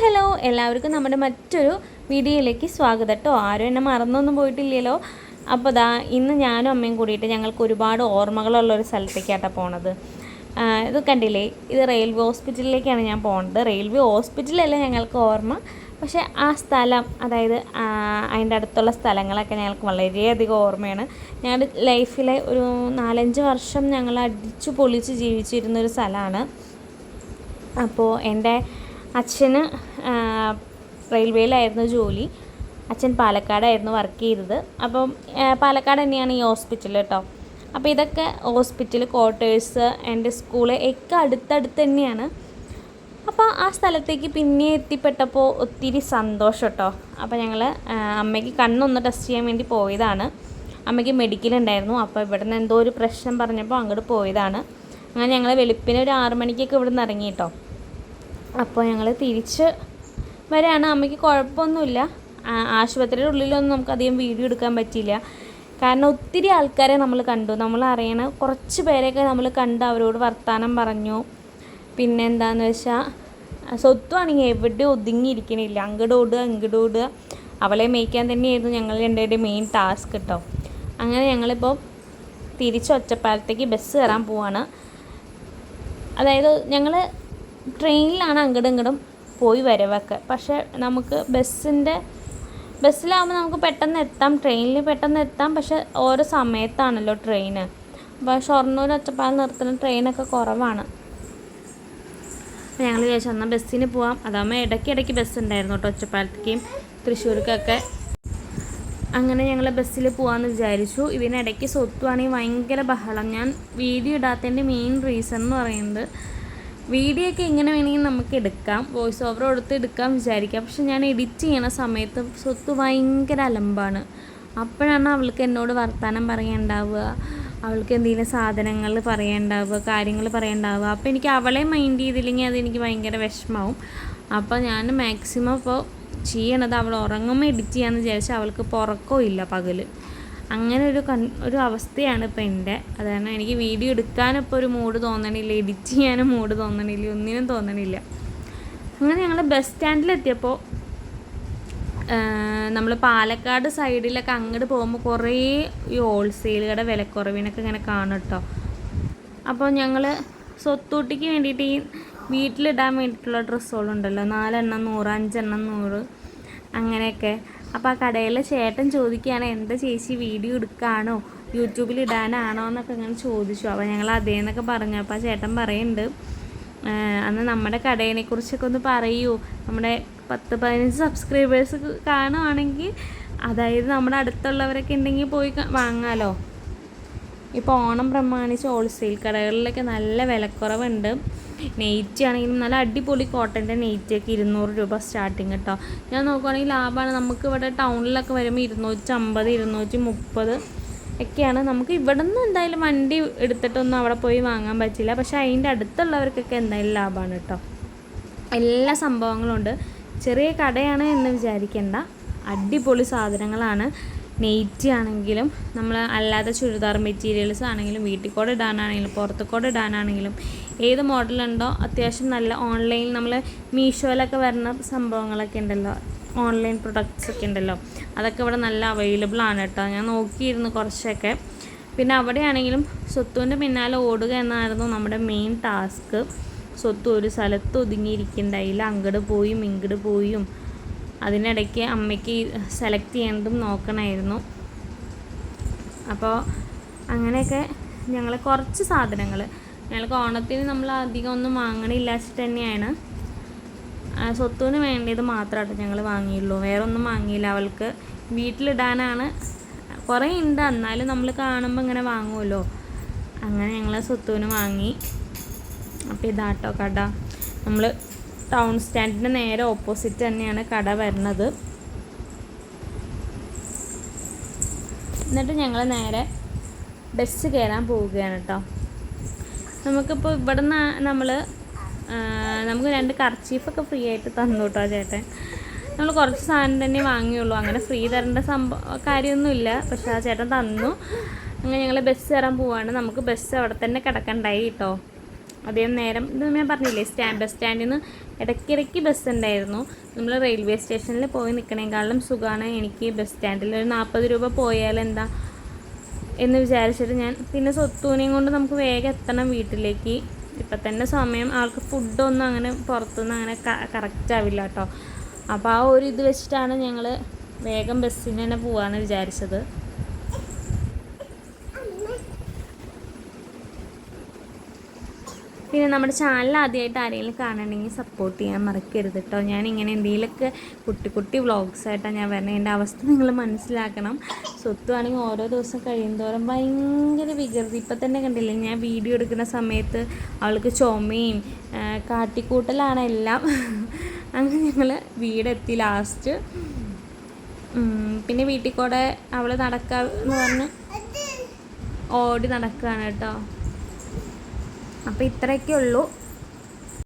Hello എല്ലാവർക്കും നമ്മുടെ മറ്റൊരു വീഡിയോയിലേക്ക് സ്വാഗതം കേട്ടോ. ആരും എന്നെ മറന്നൊന്നും പോയിട്ടില്ലല്ലോ. അപ്പോൾ ദാ ഇന്ന് ഞാനും അമ്മയും കൂടിയിട്ട് ഞങ്ങൾക്ക് ഒരുപാട് ഓർമ്മകളുള്ള ഒരു സ്ഥലത്തേക്കാട്ടോ പോണത്. ഇത് കണ്ടില്ലേ? ഇത് റെയിൽവേ ഹോസ്പിറ്റലിലേക്കാണ് ഞാൻ പോണത്. റെയിൽവേ ഹോസ്പിറ്റലല്ല ഞങ്ങൾക്ക് ഓർമ്മ. പക്ഷേ ആ സ്ഥലം അതായത് അതിന്റെ അടുത്തുള്ള സ്ഥലങ്ങളൊക്കെ ഞങ്ങൾക്ക് വളരെയധികം ഓർമ്മയാണ്. ഞങ്ങളുടെ ലൈഫിലെ ഒരു നാലഞ്ച് വർഷം ഞങ്ങൾ അടിച്ചു പൊളിച്ച് ജീവിച്ചിരുന്നൊരു സ്ഥലമാണ്. അപ്പോൾ എന്റെ അച്ഛന് റെയിൽവേയിലായിരുന്നു ജോലി. അച്ഛൻ പാലക്കാടായിരുന്നു വർക്ക് ചെയ്തത്. അപ്പം പാലക്കാട് തന്നെയാണ് ഈ ഹോസ്പിറ്റൽ കേട്ടോ. അപ്പോൾ ഇതൊക്കെ ഹോസ്പിറ്റൽ ക്വാർട്ടേഴ്സ് എന്റെ സ്കൂൾ ഒക്കെ അടുത്തടുത്ത് തന്നെയാണ്. അപ്പോൾ ആ സ്ഥലത്തേക്ക് പിന്നെ എത്തിപ്പെട്ടപ്പോൾ ഒത്തിരി സന്തോഷം കേട്ടോ. അപ്പോൾ ഞങ്ങൾ അമ്മയ്ക്ക് കണ്ണൊന്ന് ടെസ്റ്റ് ചെയ്യാൻ വേണ്ടി പോയതാണ്. അമ്മയ്ക്ക് മെഡിക്കൽ ഉണ്ടായിരുന്നു. അപ്പോൾ ഇവിടുന്ന് എന്തോ ഒരു പ്രശ്നം പറഞ്ഞപ്പോൾ അങ്ങോട്ട് പോയതാണ്. അങ്ങനെ ഞങ്ങൾ വെളുപ്പിന് ഒരു ആറ് മണിക്കൊക്കെ ഇവിടെ നിന്ന് ഇറങ്ങി കേട്ടോ. അപ്പോൾ ഞങ്ങൾ തിരിച്ച് വരെയാണ് അമ്മയ്ക്ക് കുഴപ്പമൊന്നുമില്ല ആശുപത്രിയുടെ ഉള്ളിലൊന്നും നമുക്കധികം വീഡിയോ എടുക്കാൻ പറ്റിയില്ല. കാരണം ഒത്തിരി ആൾക്കാരെ നമ്മൾ കണ്ടു. നമ്മൾ അറിയണ കുറച്ച് പേരെയൊക്കെ നമ്മൾ കണ്ട് അവരോട് വർത്തമാനം പറഞ്ഞു. പിന്നെ എന്താണെന്ന് വെച്ചാൽ സ്വത്തുവാണെങ്കിൽ എവിടെ ഒതുങ്ങിയിരിക്കണില്ല. ഇങ്ങോട്ട് ഓടുക അവളെ മേയ്ക്കാൻ തന്നെയായിരുന്നു ഞങ്ങൾ രണ്ടുപേരുടെ മെയിൻ ടാസ്ക് കേട്ടോ അങ്ങനെ ഞങ്ങളിപ്പോൾ തിരിച്ച് ഒറ്റപ്പാലത്തേക്ക് ബസ് കയറാൻ പോവാണ്. അതായത് ഞങ്ങൾ ട്രെയിനിലാണ് അങ്ങോട്ടും ഇങ്ങോട്ടും പോയി വരവൊക്കെ. പക്ഷേ നമുക്ക് ബസ്സിന്റെ ബസ്സിലാവുമ്പോൾ നമുക്ക് പെട്ടെന്ന് എത്താം ട്രെയിനിൽ പെട്ടെന്ന് എത്താം പക്ഷേ ഓരോ സമയത്താണല്ലോ ട്രെയിൻ അപ്പോൾ ഷൊർണൂർ ഒറ്റപ്പാലം നിർത്തുന്ന ട്രെയിനൊക്കെ കുറവാണ്. ഞങ്ങൾ വിചാരിച്ചു എന്നാൽ ബസ്സിന് പോവാം. അതാകുമ്പോൾ ഇടയ്ക്ക് ഇടയ്ക്ക് ബസ് ഉണ്ടായിരുന്നു കേട്ടോ ഒറ്റപ്പാലത്തേക്കും തൃശ്ശൂർക്കൊക്കെ. അങ്ങനെ ഞങ്ങൾ ബസ്സിൽ പോകാമെന്ന് വിചാരിച്ചു. ഇതിനിടയ്ക്ക് സ്വത്തുവാണെങ്കിൽ ഭയങ്കര ബഹളം. ഞാൻ വീഡിയോ ഇടാത്തതിന്റെ മെയിൻ റീസൺ എന്ന് പറയുന്നത് വീഡിയോ ഒക്കെ എങ്ങനെ വേണമെങ്കിൽ നമുക്ക് എടുക്കാം. വോയിസ് ഓവർ കൊടുത്ത് എടുക്കാം വിചാരിക്കാം. പക്ഷെ ഞാൻ എഡിറ്റ് ചെയ്യണ സമയത്ത് സ്വത്ത് ഭയങ്കര അലമ്പാണ്. അപ്പോഴാണ് അവൾക്ക് എന്നോട് വർത്തമാനം പറയാനുണ്ടാവുക അവൾക്ക് എന്തെങ്കിലും സാധനങ്ങൾ പറയാനുണ്ടാവുക കാര്യങ്ങൾ പറയാനുണ്ടാവുക അപ്പോൾ എനിക്ക് അവളെ മൈൻഡ് ചെയ്തില്ലെങ്കിൽ അതെനിക്ക് ഭയങ്കര വിഷമാവും അപ്പോൾ ഞാൻ മാക്സിമം ഇപ്പോൾ ചെയ്യണത് അവൾ ഉറങ്ങുമ്പോൾ എഡിറ്റ് ചെയ്യാമെന്ന് വിചാരിച്ചാൽ അവൾക്ക് പുറക്കോ ഇല്ല പകൽ അങ്ങനെ ഒരു കൺ ഒരു അവസ്ഥയാണ് ഇപ്പോൾ എന്റെ. അത് കാരണം എനിക്ക് വീഡിയോ എടുക്കാനിപ്പോൾ ഒരു മൂഡ് തോന്നണില്ല എഡിറ്റ് ചെയ്യാനും മൂഡ് തോന്നണില്ല ഒന്നിനും തോന്നണില്ല. അങ്ങനെ ഞങ്ങൾ ബസ് സ്റ്റാൻഡിലെത്തിയപ്പോൾ നമ്മൾ പാലക്കാട് സൈഡിലൊക്കെ അങ്ങോട്ട് പോകുമ്പോൾ കുറേ ഈ ഹോൾസെയിലുകളുടെ വിലക്കുറവിനൊക്കെ ഇങ്ങനെ കാണും കേട്ടോ അപ്പോൾ ഞങ്ങൾ സ്വത്തൂട്ടിക്ക് വേണ്ടിയിട്ട് ഈ വീട്ടിലിടാൻ വേണ്ടിയിട്ടുള്ള ഡ്രസ്സുകളുണ്ടല്ലോ നാലെണ്ണം നൂറ് അഞ്ചെണ്ണം നൂറ് അങ്ങനെയൊക്കെ. അപ്പോൾ ആ കടയിലെ ചേട്ടൻ ചോദിക്കുകയാണ് എന്താ ചേച്ചി വീഡിയോ എടുക്കാനോ യൂട്യൂബിൽ ഇടാനാണോ? എന്നൊക്കെ ഇങ്ങനെ ചോദിച്ചു. അപ്പോൾ ഞങ്ങൾ അതേന്നൊക്കെ പറഞ്ഞു. അപ്പോൾ ആ ചേട്ടൻ പറയുന്നുണ്ട് അന്ന് നമ്മുടെ കടയിനെ കുറിച്ചൊക്കെ ഒന്ന് പറയൂ. നമ്മുടെ പത്ത് പതിനഞ്ച് സബ്സ്ക്രൈബേഴ്സ് കാണുവാണെങ്കിൽ അതായത് നമ്മുടെ അടുത്തുള്ളവരൊക്കെ ഉണ്ടെങ്കിൽ പോയി വാങ്ങാമല്ലോ ഇപ്പോൾ ഓണം പ്രമാണിച്ച് ഹോൾസെയിൽ കടകളിലൊക്കെ നല്ല വിലക്കുറവുണ്ട്. നെയ്റ്റ് ആണെങ്കിലും നല്ല അടിപൊളി കോട്ടന്റെ നെയ്റ്റൊക്കെ ഇരുന്നൂറ് രൂപ സ്റ്റാർട്ടിങ് കേട്ടോ ഞാൻ നോക്കുവാണെങ്കിൽ ലാഭമാണ് നമുക്ക് ഇവിടെ ടൗണിലൊക്കെ വരുമ്പോൾ ഇരുന്നൂറ്റി അമ്പത് ഇരുന്നൂറ്റി മുപ്പത് ഒക്കെയാണ്. നമുക്ക് ഇവിടെ നിന്ന് എന്തായാലും വണ്ടി എടുത്തിട്ടൊന്നും അവിടെ പോയി വാങ്ങാൻ പറ്റില്ല. പക്ഷേ അതിന്റെ അടുത്തുള്ളവർക്കൊക്കെ എന്തായാലും ലാഭമാണ് കേട്ടോ എല്ലാ സംഭവങ്ങളും ഉണ്ട്. ചെറിയ കടയാണ് എന്ന് വിചാരിക്കേണ്ട. അടിപൊളി സാധനങ്ങളാണ്. നെയ്റ്റി ആണെങ്കിലും നമ്മൾ അല്ലാതെ ചുരിദാർ മെറ്റീരിയൽസ് ആണെങ്കിലും വീട്ടിൽ കൂടെ ഇടാനാണെങ്കിലും പുറത്ത് കൂടെ ഇടാനാണെങ്കിലും ഏത് മോഡലുണ്ടോ അത്യാവശ്യം നല്ല ഓൺലൈനിൽ നമ്മൾ മീഷോയിലൊക്കെ വരുന്ന സംഭവങ്ങളൊക്കെ ഉണ്ടല്ലോ ഓൺലൈൻ പ്രൊഡക്ട്സ് ഒക്കെ ഉണ്ടല്ലോ അതൊക്കെ ഇവിടെ നല്ല അവൈലബിൾ ആണ് കേട്ടോ. ഞാൻ നോക്കിയിരുന്നു കുറച്ചൊക്കെ. പിന്നെ അവിടെയാണെങ്കിലും സ്വത്തുവിന്റെ പിന്നാലെ ഓടുക എന്നായിരുന്നു നമ്മുടെ മെയിൻ ടാസ്ക് സ്വത്ത് ഒരു സ്ഥലത്ത് ഒതുങ്ങിയിരിക്കണ്ടായില്ല അങ്ങോട്ട് പോയും ഇങ്ങോട്ട് പോയും അതിനിടയ്ക്ക് അമ്മയ്ക്ക് സെലക്ട് ചെയ്യേണ്ടതും നോക്കണമായിരുന്നു. അപ്പോൾ അങ്ങനെയൊക്കെ ഞങ്ങൾ കുറച്ച് സാധനങ്ങൾ ഞങ്ങൾക്ക് ഓണത്തിന് നമ്മൾ അധികം ഒന്നും വാങ്ങണില്ലാച്ചിട്ട് തന്നെയാണ്. ആ, സ്വത്തുവിന് വേണ്ടത് മാത്രമായിട്ട് ഞങ്ങൾ വാങ്ങിയുള്ളൂ. വേറെ ഒന്നും വാങ്ങിയില്ല. അവൾക്ക് വീട്ടിലിടാനാണ്. കുറേ ഉണ്ട് എന്നാലും നമ്മൾ കാണുമ്പോൾ ഇങ്ങനെ വാങ്ങുമല്ലോ അങ്ങനെ ഞങ്ങൾ സ്വത്തുവിന് വാങ്ങി. അപ്പോൾ ഇതാട്ടോ കട. നമ്മൾ ടൗൺ സ്റ്റാൻഡിന്റെ നേരെ ഓപ്പോസിറ്റ് തന്നെയാണ് കട വരുന്നത്. എന്നിട്ട് ഞങ്ങൾ നേരെ ബസ് കയറാൻ പോവുകയാണ് കേട്ടോ നമുക്കിപ്പോൾ ഇവിടെ നിന്ന് നമ്മൾ നമുക്ക് രണ്ട് കർച്ചീഫൊക്കെ ഫ്രീ ആയിട്ട് തന്നു കേട്ടോ ചേട്ടൻ. നമ്മൾ കുറച്ച് സാധനം തന്നെ വാങ്ങിയുള്ളൂ. അങ്ങനെ ഫ്രീ തരേണ്ട സംഭവം കാര്യമൊന്നുമില്ല. പക്ഷേ ആ ചേട്ടൻ തന്നു. അങ്ങനെ ഞങ്ങൾ ബസ് കയറാൻ പോവുകയാണ്. നമുക്ക് ബസ് അവിടെ തന്നെ കിടക്കണ്ടായി കേട്ടോ അധികം നേരം ഇത് ഞാൻ പറഞ്ഞില്ലേ സ്റ്റാൻഡ് ബസ് സ്റ്റാൻഡിൽ നിന്ന് ഇടയ്ക്കിടയ്ക്ക് ബസ് ഉണ്ടായിരുന്നു. നമ്മൾ റെയിൽവേ സ്റ്റേഷനിൽ പോയി നിൽക്കണേക്കാളും സുഖമാണ് എനിക്ക് ബസ് സ്റ്റാൻഡിൽ ഒരു നാൽപ്പത് രൂപ പോയാൽ എന്താ എന്ന് വിചാരിച്ചിട്ട് ഞാൻ പിന്നെ സ്വത്തൂനെയും കൊണ്ട് നമുക്ക് വേഗം എത്തണം വീട്ടിലേക്ക്. ഇപ്പം തന്നെ സമയം ആൾക്ക് ഫുഡൊന്നും അങ്ങനെ പുറത്തുനിന്ന് അങ്ങനെ കറക്റ്റ് ആവില്ല കേട്ടോ. അപ്പോൾ ആ ഒരു ഇത് വെച്ചിട്ടാണ് ഞങ്ങൾ വേഗം ബസ്സിന് തന്നെ പോകാമെന്ന് വിചാരിച്ചത്. പിന്നെ നമ്മുടെ ചാനൽ ആദ്യമായിട്ട് ആരെങ്കിലും കാണണമെങ്കിൽ സപ്പോർട്ട് ചെയ്യാൻ മറക്കരുത് കേട്ടോ ഞാൻ ഇങ്ങനെ എന്തെങ്കിലുമൊക്കെ കുട്ടി കുട്ടി വ്ളോഗ്സ് ആയിട്ടാണ് ഞാൻ വരുന്നത് എന്റെ അവസ്ഥ നിങ്ങൾ മനസ്സിലാക്കണം. സ്വത്തുവാണെങ്കിൽ ഓരോ ദിവസം കഴിയുന്നതോറും ഭയങ്കര വികൃതി. ഇപ്പം തന്നെ കണ്ടില്ലേ ഞാൻ വീഡിയോ എടുക്കുന്ന സമയത്ത് അവൾക്ക് ചുമയും കാട്ടിക്കൂട്ടലാണ് എല്ലാം. അങ്ങനെ ഞങ്ങൾ വീടെത്തി ലാസ്റ്റ് പിന്നെ വീട്ടിൽ കൂടെ അവൾ നടക്കാന്ന് പറഞ്ഞ് ഓടി നടക്കുകയാണ് കേട്ടോ അപ്പോൾ ഇത്രയൊക്കെ ഉള്ളൂ